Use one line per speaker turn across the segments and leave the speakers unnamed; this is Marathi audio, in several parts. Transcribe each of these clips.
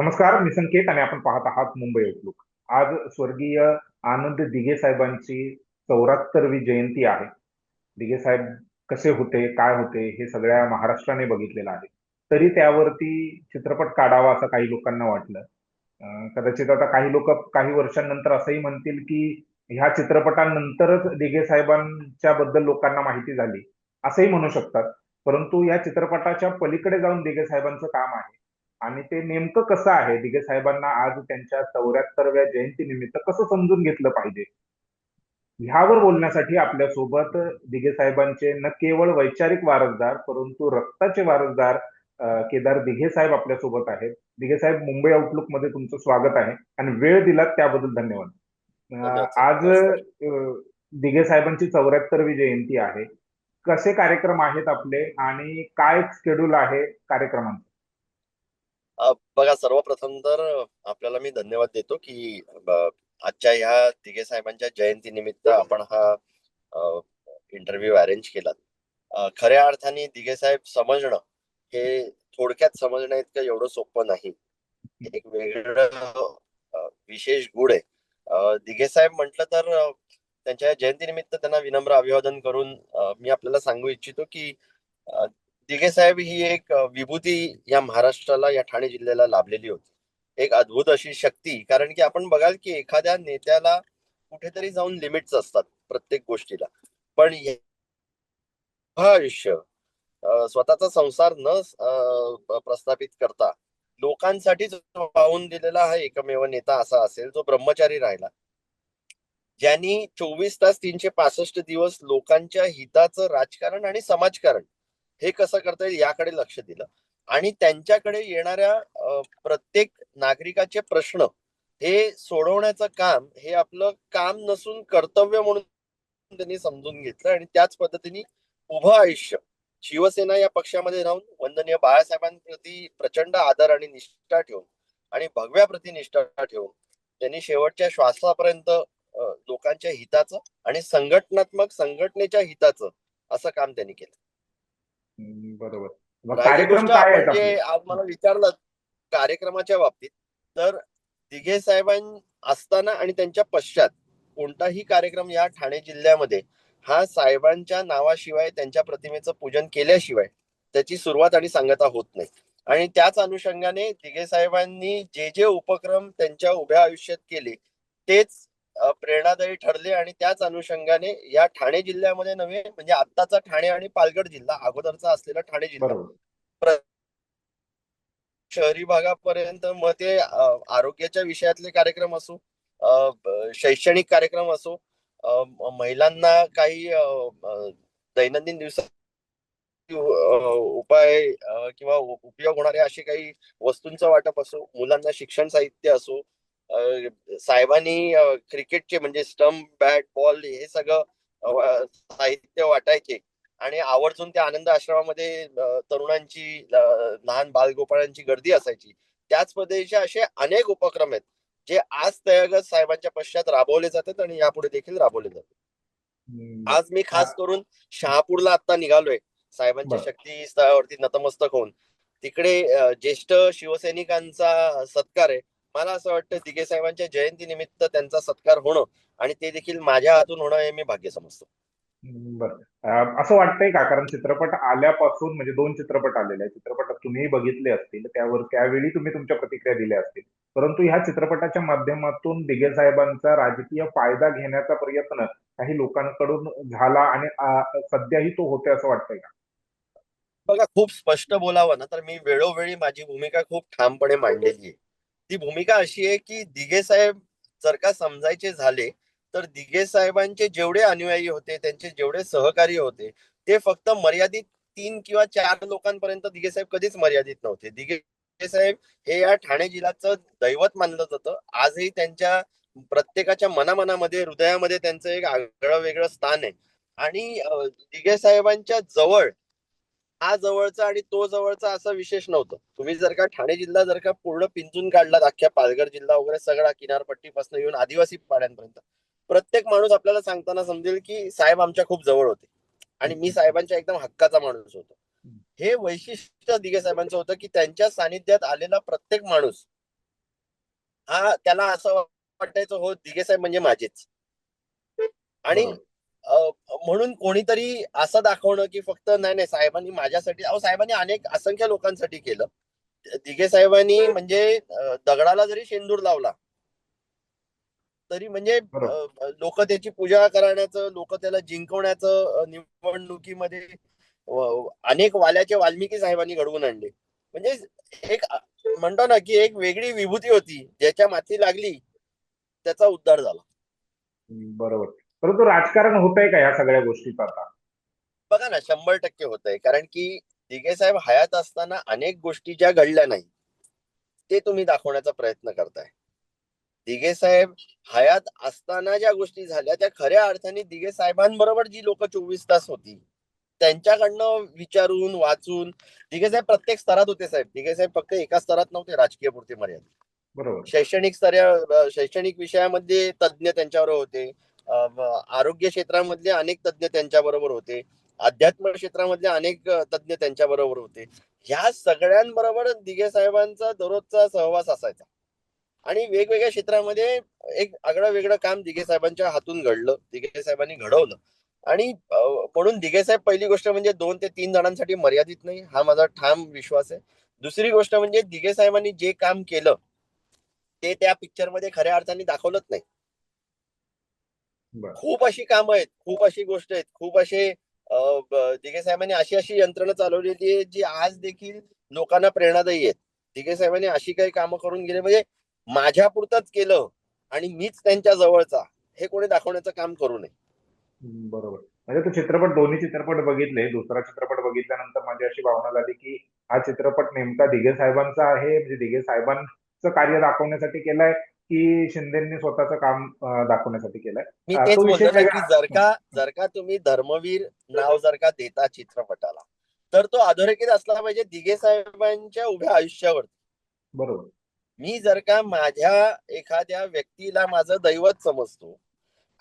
नमस्कार मी संकेत आणि आपण पाहत आहात मुंबई आउटलुक आज स्वर्गीय आनंद दिघे साहेबांची चौऱ्याहत्तरवी जयंती आहे. दिघे साहेब कसे होते काय होते हे सगळ्या महाराष्ट्राने बघितलेलं आहे. तरी त्यावरती चित्रपट काढावा असं काही लोकांना वाटलं. कदाचित आता काही लोक काही वर्षांनंतर असंही म्हणतील की ह्या चित्रपटानंतरच दिघे साहेबांच्या बद्दल लोकांना माहिती झाली. असंही म्हणू शकतात. परंतु या चित्रपटाच्या पलीकडे जाऊन दिघे साहेबांचं काम आहे. आणि ते नेमकं कसं आहे? दिघे साहेबांना आज त्यांच्या चौऱ्याहत्तरव्या जयंती निमित्त कसं समजून घेतलं पाहिजे? ह्यावर बोलण्यासाठी आपल्यासोबत दिघे साहेबांचे न केवळ वैचारिक वारसदार परंतु रक्ताचे वारसदार केदार दिघे साहेब आपल्यासोबत आहेत. दिघे साहेब मुंबई आउटलुकमध्ये तुमचं स्वागत आहे आणि वेळ दिलात त्याबद्दल धन्यवाद. आज दिघे साहेबांची चौऱ्याहत्तरवी जयंती आहे. कसे कार्यक्रम आहेत आपले आणि काय शेड्यूल आहे कार्यक्रमांचं?
बघा सर्वप्रथम तर आपल्याला मी धन्यवाद देतो की आजच्या ह्या तिघे साहेबांच्या जयंती निमित्त आपण हा इंटरव्ह्यू अरेंज केला खऱ्या अर्थाने दिघे साहेब समजणं हे थोडक्यात समजणं इतकं एवढं सोपं नाही. एक वेगळं विशेष गुण आहे. दिघे साहेब म्हटलं तर त्यांच्या जयंतीनिमित्त त्यांना विनम्र अभिवादन करून मी आपल्याला सांगू इच्छितो की दिघे साहेब ही एक विभूती या महाराष्ट्राला या ठाणे जिल्ह्याला लाभलेली होती. एक अद्भुत अशी शक्ती. कारण की आपण बघाल की एखाद्या नेत्याला कुठेतरी जाऊन लिमिट्स असतात प्रत्येक गोष्टीला. पण आयुष्य स्वतःचा संसार न प्रस्थापित करता लोकांसाठीच वाहून दिलेला हा एकमेव नेता असा असेल जो ब्रह्मचारी राहिला. ज्यांनी चोवीस तास तीनशे पासष्ट दिवस लोकांच्या हिताचं राजकारण आणि समाजकारण हे कसं करता येईल याकडे लक्ष दिलं. आणि त्यांच्याकडे येणाऱ्या प्रत्येक नागरिकाचे प्रश्न हे सोडवण्याचं काम हे आपलं काम नसून कर्तव्य म्हणून त्यांनी समजून घेतलं आणि त्याच पद्धतीने उभं आयुष्य शिवसेना या पक्षामध्ये राहून वंदनीय बाळासाहेबांप्रती प्रचंड आदर आणि निष्ठा ठेवून आणि भगव्याप्रती निष्ठा ठेवून त्यांनी शेवटच्या श्वासापर्यंत लोकांच्या हिताचं आणि संघटनात्मक संघटनेच्या हिताचं असं काम त्यांनी केलं.
बरोबर मग
राहिली
कार्यक्रम
गोष्ट
काय आहेत
आपण जे
आपले?
आज मला विचारलं कार्यक्रमाच्या बाबतीत तर दिघे साहेबां असताना आणि त्यांच्या पश्चात कोणताही कार्यक्रम या ठाणे जिल्ह्यामध्ये हा साहेबांच्या नावाशिवाय त्यांच्या प्रतिमेचं पूजन केल्याशिवाय त्याची सुरुवात आणि सांगता होत नाही आणि त्याच अनुषंगाने दिघे साहेबांनी जे जे उपक्रम त्यांच्या उभ्या आयुष्यात केले तेच प्रेरणादायी ठरले आणि त्याच अनुषंगाने या ठाणे जिल्ह्यामध्ये नव्हे म्हणजे आत्ताचा ठाणे आणि पालघर जिल्हा अगोदरचा असलेला ठाणे जिल्हा. शहरी भागापर्यंत मग ते आरोग्याच्या विषयातले कार्यक्रम असो शैक्षणिक कार्यक्रम असो महिलांना काही दैनंदिन दिवसात उपाय किंवा उपयोग होणारे असे काही वस्तूंचं वाटप असो मुलांना शिक्षण साहित्य असो साहेबांनी क्रिकेटचे म्हणजे स्टंप बॅट बॉल हे सगळं साहित्य वाटायचे. आणि आवर्जून त्या आनंद आश्रमामध्ये तरुणांची लहान बालगोपाळांची गर्दी असायची. त्याच पद्धतीचे असे अनेक उपक्रम आहेत जे आज तयागत साहेबांच्या पश्चात राबवले जातात आणि यापुढे देखील राबवले जातात. आज मी खास करून शहापूरला आता निघालोय. साहेबांच्या. शक्ती स्थळावरती नतमस्तक होऊन. तिकडे ज्येष्ठ शिवसैनिकांचा सत्कार आहे. मला असं वाटतं दिघे साहेबांच्या जयंती निमित्त त्यांचा सत्कार होणं आणि ते देखील माझ्या हातून होणं हे मी भाग्य समजतो.
बरं. असं वाटतंय का? कारण चित्रपट आल्यापासून म्हणजे दोन चित्रपट आलेले आहेत. चित्रपट तुम्ही बघितले असतील. त्यावर त्यावेळी तुम्ही तुमच्या प्रतिक्रिया दिल्या असतील. परंतु ह्या चित्रपटाच्या माध्यमातून दिघे साहेबांचा राजकीय फायदा घेण्याचा प्रयत्न काही लोकांकडून झाला आणि सध्याही तो होते असं वाटतंय का?
बघा खूप स्पष्ट बोलावं ना तर मी वेळोवेळी माझी भूमिका खूप ठामपणे मांडलेली आहे. ती भूमिका अशी आहे की दिघे साहेब जर का समजायचे झाले तर दिघे साहेबांचे जेवढे अनुयायी होते त्यांचे जेवढे सहकारी होते ते फक्त मर्यादित तीन किंवा चार लोकांपर्यंत दिघे साहेब कधीच मर्यादित नव्हते. दिघे साहेब हे या ठाणे जिल्ह्याचं दैवत मानलं जातं. आजही त्यांच्या प्रत्येकाच्या मनामनामध्ये हृदयामध्ये त्यांचं एक आगळं वेगळं स्थान आहे. आणि दिघे साहेबांच्या जवळ हा जवळचा आणि तो जवळचा असं विशेष नव्हतं. तुम्ही जर का ठाणे जिल्हा जर का पूर्ण पिंजून काढला अख्ख्या पालघर जिल्हा वगैरे सगळा किनारपट्टीपासून येऊन आदिवासी पाड्यांपर्यंत प्रत्येक माणूस आपल्याला सांगताना समजेल की साहेब आमच्या खूप जवळ होते. आणि मी साहेबांच्या एकदम हक्काचा माणूस होतो. हे वैशिष्ट्य दिघे साहेबांचं होतं की त्यांच्या सानिध्यात आलेला प्रत्येक माणूस हा त्याला असं वाटायचं हो दिघे साहेब म्हणजे माझेच. आणि म्हणून कोणीतरी असं दाखवणं की फक्त नाही नाही साहेबांनी माझ्यासाठी अहो साहेबांनी अनेक असंख्य लोकांसाठी केलं. दिघे साहेबांनी म्हणजे दगडाला जरी शेंदूर लावला तरी म्हणजे लोक त्याची पूजा करण्याचं लोक त्याला जिंकवण्याचं निवडणुकीमध्ये अनेक वाल्याचे वाल्मिकी साहेबांनी घडवून आणले. म्हणजे एक म्हणतो ना की एक वेगळी विभूती होती ज्याच्या माथी लागली त्याचा उद्धार झाला.
बरोबर. परंतु राजकारण होत आहे का या सगळ्या गोष्टीचं आता?
बघा ना शंभर टक्के होत आहे कारण की दिघे साहेब हयात असताना अनेक गोष्टी ज्या घडल्या नाही ते तुम्ही दाखवण्याचा प्रयत्न करताय. दिघे साहेब हयात असताना ज्या गोष्टी झाल्या त्या खऱ्या अर्थाने दिघे साहेबांबरोबर जी लोक चोवीस तास होती त्यांच्याकडनं विचारून वाचून दिघे साहेब प्रत्येक स्तरात होते साहेब. दिघे साहेब फक्त एका स्तरात नव्हते राजकीय पुरते मर्यादित.
बरोबर.
शैक्षणिक स्तरा शैक्षणिक विषयामध्ये तज्ज्ञ त्यांच्याबरोबर होते. आरोग्य क्षेत्रामधले अनेक तज्ज्ञ त्यांच्याबरोबर होते. अध्यात्म क्षेत्रामधले अनेक तज्ञ त्यांच्या बरोबर होते. ह्या सगळ्यांबरोबर दिघे साहेबांचा दररोजचा सहवास असायचा. आणि वेगवेगळ्या क्षेत्रामध्ये एक आगळं वेगळं काम दिघे साहेबांच्या हातून घडलं. दिघे साहेबांनी घडवलं. आणि म्हणून दिघे साहेब पहिली गोष्ट म्हणजे दोन ते तीन जणांसाठी मर्यादित नाही. हा माझा ठाम विश्वास आहे. दुसरी गोष्ट म्हणजे दिघे साहेबांनी जे काम केलं ते त्या पिक्चरमध्ये खऱ्या अर्थाने दाखवलंच नाही. खूप अशी कामं आहेत खूप अशी गोष्ट आहेत खूप असे दिघे साहेबांनी अशी अशी यंत्रणा चालवलेली आहे जी आज देखील लोकांना प्रेरणादायी आहेत. दिघे साहेबांनी अशी काही कामं करून गेले म्हणजे माझ्या पुरतच केलं आणि मीच त्यांच्या जवळचा हे कोणी दाखवण्याचं काम करू नये.
बरोबर. म्हणजे तो चित्रपट दोन्ही चित्रपट बघितले दुसरा चित्रपट बघितल्यानंतर माझी अशी भावना झाली की हा चित्रपट नेमका दिघे साहेबांचा आहे म्हणजे दिघे साहेबांचं कार्य दाखवण्यासाठी केलाय की शिंदेनी स्वतःचं काम दाखवण्यासाठी केलंय.
मी तेच बोलतो. की जर का जर का तुम्ही धर्मवीर नाव जर का देता चित्रपटाला तर तो अधोरेखित असला पाहिजे दिघे साहेबांच्या उभ्या आयुष्यावर
बरोबर.
मी जर का माझ्या एखाद्या व्यक्तीला माझं दैवत समजतो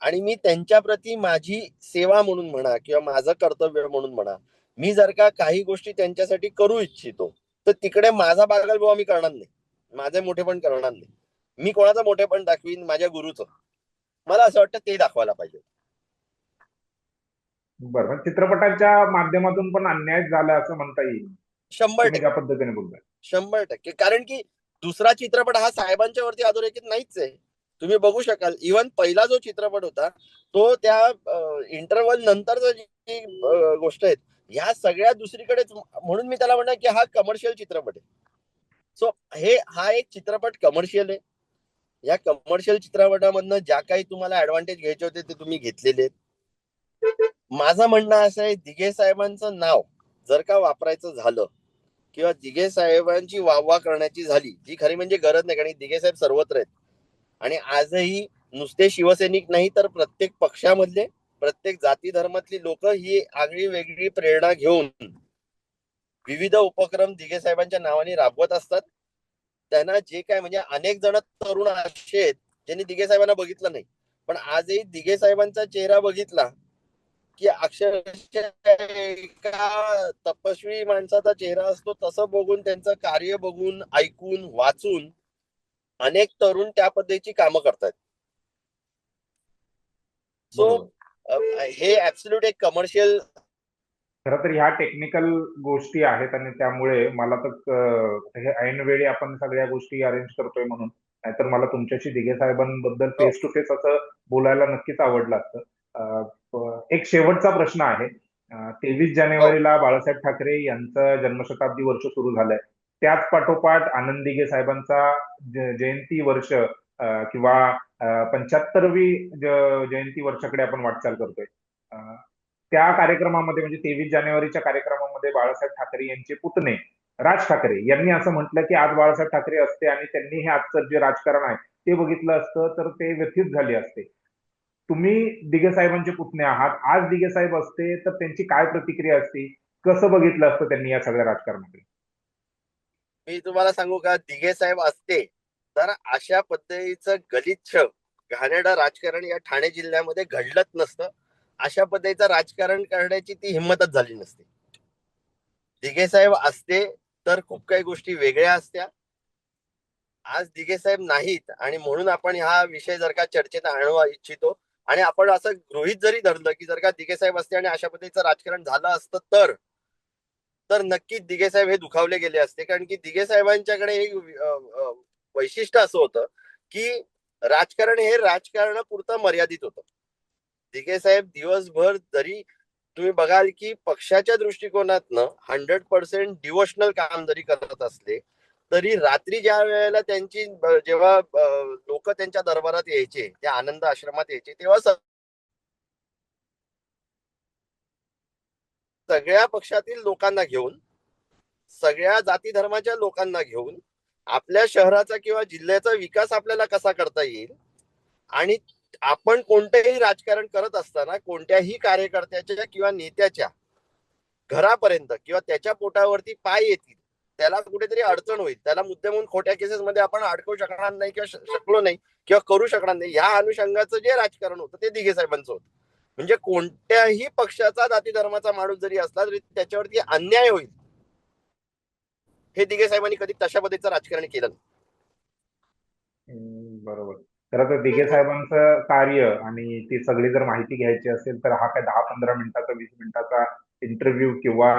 आणि मी त्यांच्या प्रती माझी सेवा म्हणून म्हणा किंवा माझं कर्तव्य म्हणून म्हणा मी जर का काही गोष्टी त्यांच्यासाठी करू इच्छितो तर तिकडे माझा बागलबुवा मी करणार नाही. माझे मोठेपण करणार नाही. मी कोणाचं मोठेपण दाखवीन? माझ्या गुरुचं. मला असं वाटतं ते दाखवायला पाहिजे.
बरं चित्रपटाच्या माध्यमातून पण अन्याय झाला असं म्हणता येईल.
शंभर
पद्धतीने बोलताय.
शंभर टक्के. कारण की दुसरा चित्रपट हा साहेबांच्या वरती अधोरेखित नाहीच आहे. तुम्ही बघू शकाल इवन पहिला जो चित्रपट होता तो त्या इंटरव्हल नंतरचा जी गोष्ट आहेत ह्या सगळ्या दुसरीकडेच म्हणून मी त्याला म्हणणार की हा कमर्शियल चित्रपट आहे. सो हे हा एक चित्रपट कमर्शियल आहे. या कमर्शियल चित्रपटामधनं ज्या काही तुम्हाला ऍडव्हान्टेज घ्यायचे होते ते तुम्ही घेतलेले माझं म्हणणं असं आहे दिघे साहेबांचं नाव जर का वापरायचं झालं किंवा दिघे साहेबांची वाहवा करण्याची झाली जी खरी म्हणजे गरज नाही कारण दिघे साहेब सर्वत्र आहेत. आणि आजही नुसते शिवसैनिक नाही तर प्रत्येक पक्षामधले प्रत्येक जाती धर्मातली लोक ही आगळी वेगळी प्रेरणा घेऊन विविध उपक्रम दिघे साहेबांच्या नावाने राबवत असतात. त्यांना जे काय म्हणजे अनेक जण तरुण असे आहेत ज्यांनी दिघे साहेबांना बघितलं नाही पण आजही दिघे साहेबांचा चेहरा बघितला की अक्षरशः एका तपस्वी माणसाचा चेहरा असतो तसं बघून त्यांचं कार्य बघून ऐकून वाचून अनेक तरुण त्या पद्धतीची कामं करतात सो. हे ऍब्सल्यूट एक कमर्शियल
खरं तर ह्या टेक्निकल गोष्टी आहेत आणि त्यामुळे मला तर हे ऐनवेळी आपण सगळ्या गोष्टी अरेंज करतोय म्हणून. नाहीतर मला तुमच्याशी दिघे साहेबांबद्दल फेस टू फेस असं बोलायला नक्कीच आवडलं असतं. एक शेवटचा प्रश्न आहे. तेवीस जानेवारीला बाळासाहेब ठाकरे यांचं जन्मशताब्दी वर्ष सुरू झालंय. त्याच पाठोपाठ आनंद दिघे साहेबांचा जयंती वर्ष किंवा पंच्याहत्तरवी जयंती वर्षाकडे आपण वाटचाल करतोय. त्या कार्यक्रमामध्ये म्हणजे तेवीस जानेवारीच्या कार्यक्रमामध्ये बाळासाहेब ठाकरे यांचे पुतणे. राज ठाकरे यांनी असं म्हटलं की आज बाळासाहेब ठाकरे असते आणि त्यांनी हे आजचं जे राजकारण आहे ते बघितलं असतं तर ते व्यथित झाले असते. तुम्ही दिघे साहेबांचे पुतणे आहात. आज दिघे साहेब असते तर त्यांची काय प्रतिक्रिया असती? कसं बघितलं असतं त्यांनी या सगळ्या राजकारणाकडे
मी तुम्हाला सांगू का दिघे साहेब असते तर अशा पद्धतीचं गलिच्छ घाणेरडं राजकारण या ठाणे जिल्ह्यामध्ये घडलंच नसतं. अशा पद्धतीचं राजकारण करण्याची ती हिंमतच झाली नसते. दिघे साहेब असते तर खूप काही गोष्टी वेगळ्या असत्या. आज दिघे साहेब नाहीत आणि म्हणून आपण हा विषय जर का चर्चेत आणू इच्छितो आणि आपण असं गृहित जरी धरलं की जर का दिघे साहेब असते आणि अशा पद्धतीचं राजकारण झालं असतं तर तर नक्कीच दिघे साहेब हे दुखावले गेले असते. कारण की दिघे साहेबांच्याकडे हे वैशिष्ट्य असं होतं की राजकारण हे राजकारणापुरतं मर्यादित होतं. दिघे साहेब दिवसभर जरी तुम्ही बघाल की पक्षाच्या दृष्टिकोनातनं हंड्रेड पर्सेंट डिवोशनल काम जरी करत असले तरी रात्री ज्या वेळेला त्यांची जेव्हा लोक त्यांच्या दरबारात यायचे त्या आनंद आश्रमात यायचे तेव्हा सगळ्या पक्षातील लोकांना घेऊन सगळ्या जाती धर्माच्या लोकांना घेऊन आपल्या शहराचा किंवा जिल्ह्याचा विकास आपल्याला कसा करता येईल? आणि आपण कोणतेही राजकारण करत असताना कोणत्याही कार्यकर्त्याच्या किंवा नेत्याच्या घरापर्यंत किंवा त्याच्या पोटावरती पाय येतील त्याला कुठेतरी अडचण होईल. त्याला मुद्दे म्हणून खोट्या केसेस मध्ये आपण अडकवू शकणार नाही किंवा शकलो नाही किंवा करू शकणार नाही. ह्या अनुषंगाचं जे राजकारण होतं ते दिघे साहेबांचं होतं. म्हणजे कोणत्याही पक्षाचा जाती धर्माचा माणूस जरी असला तरी त्याच्यावरती अन्याय होईल. हे दिघे साहेबांनी कधी तशा पद्धतीचं राजकारण केलं नाही.
बरोबर. खरं तर दिघे साहेबांचं कार्य आणि ती सगळी जर माहिती घ्यायची असेल तर हा काय दहा पंधरा मिनिटाचा वीस मिनिटाचा इंटरव्ह्यू किंवा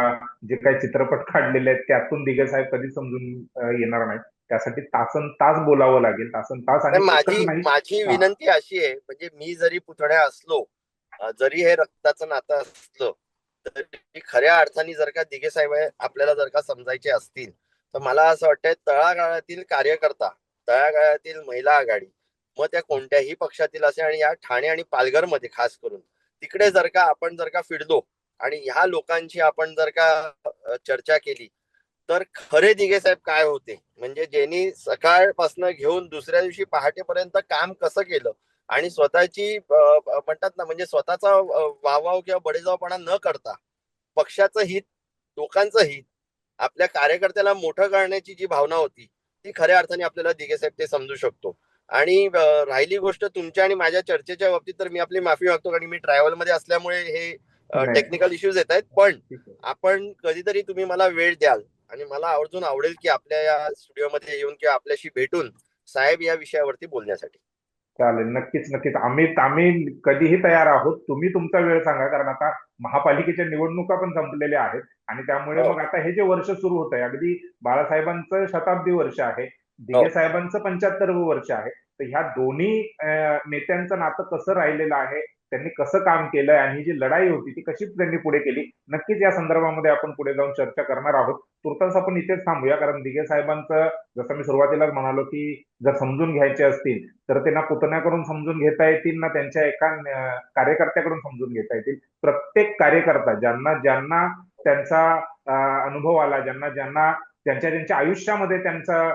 जे काही चित्रपट काढलेले आहेत त्यातून दिघे साहेब कधी समजून येणार नाही त्यासाठी तासन तास बोलावं लागेल तासन तास आणि
माझी माझी. विनंती अशी आहे म्हणजे मी जरी पुतण्या असलो जरी हे रक्ताचं नातं असलं तरी खऱ्या अर्थाने जर का दिघे साहेब आपल्याला जर का समजायचे असतील तर मला असं वाटतंय तळागाळातील कार्यकर्ता तळागाळातील महिला आघाडी मग त्या कोणत्याही पक्षातील असे आणि या ठाणे आणि पालघरमध्ये खास करून. तिकडे जर का आपण जर का फिरलो आणि ह्या लोकांची आपण जर का चर्चा केली तर खरे दिघे साहेब काय होते? म्हणजे ज्यांनी सकाळपासून घेऊन दुसऱ्या दिवशी पहाटेपर्यंत काम कसं केलं आणि स्वतःची म्हणतात ना म्हणजे स्वतःचा वावाव किंवा बडेजावपणा न करता पक्षाचं हित लोकांचं हित आपल्या कार्यकर्त्याला मोठं करण्याची जी भावना होती ती खऱ्या अर्थाने आपल्याला दिघे साहेब ते समजू शकतो. आणि राहिली गोष्ट तुमच्या आणि माझ्या चर्चेच्या बाबतीत तर मी आपली माफी मागतो कारण मी ट्रॅव्हलमध्ये असल्यामुळे हे. टेक्निकल इश्यूज येत आहेत. पण आपण कधीतरी तुम्ही मला वेळ द्याल आणि मला आवर्जून आवडेल की आपल्या या स्टुडिओमध्ये येऊन किंवा आपल्याशी भेटून साहेब या विषयावरती बोलण्यासाठी.
चालेल. नक्कीच नक्कीच. आम्ही आम्ही कधीही तयार आहोत. तुम्ही तुमचा वेळ सांगा. कारण आता महापालिकेच्या निवडणुका पण संपलेल्या आहेत आणि त्यामुळे
हो.
मग आता हे जे वर्ष सुरू होत आहे अगदी बाळासाहेबांचं शताब्दी वर्ष आहे.
हो.
दिघे साहेबांचं पंच्याहत्तर वर्ष आहे. तर ह्या दोन्ही नेत्यांचं नातं कसं राहिलेलं आहे त्यांनी कसं काम केलंय आणि जी लढाई होती ती कशी त्यांनी पुढे केली नक्कीच या संदर्भामध्ये आपण पुढे जाऊन चर्चा करणार आहोत. तुर्तास आपण इथेच थांबूया कारण दिघे साहेबांचं जसं मी सुरुवातीलाच म्हणालो की जर समजून घ्यायचे असतील तर त्यांना पुतण्याकडून समजून घेता येतील ना त्यांच्या एका कार्यकर्त्याकडून समजून घेता येतील. प्रत्येक कार्यकर्ता ज्यांना ज्यांना त्यांचा अनुभव आला ज्यांना ज्यांना त्यांच्या त्यांच्या आयुष्यामध्ये त्यांचं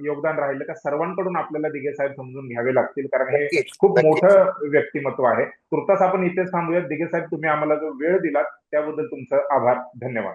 योगदान राहिलं त्या सर्वांकडून आपल्याला दिघे साहेब समजून घ्यावे लागतील कारण हे खूप. मोठं व्यक्तिमत्व आहे. तुर्तास आपण इथेच थांबूयात. दिघे साहेब तुम्ही आम्हाला जो वेळ दिलात त्याबद्दल तुमचं आभार धन्यवाद.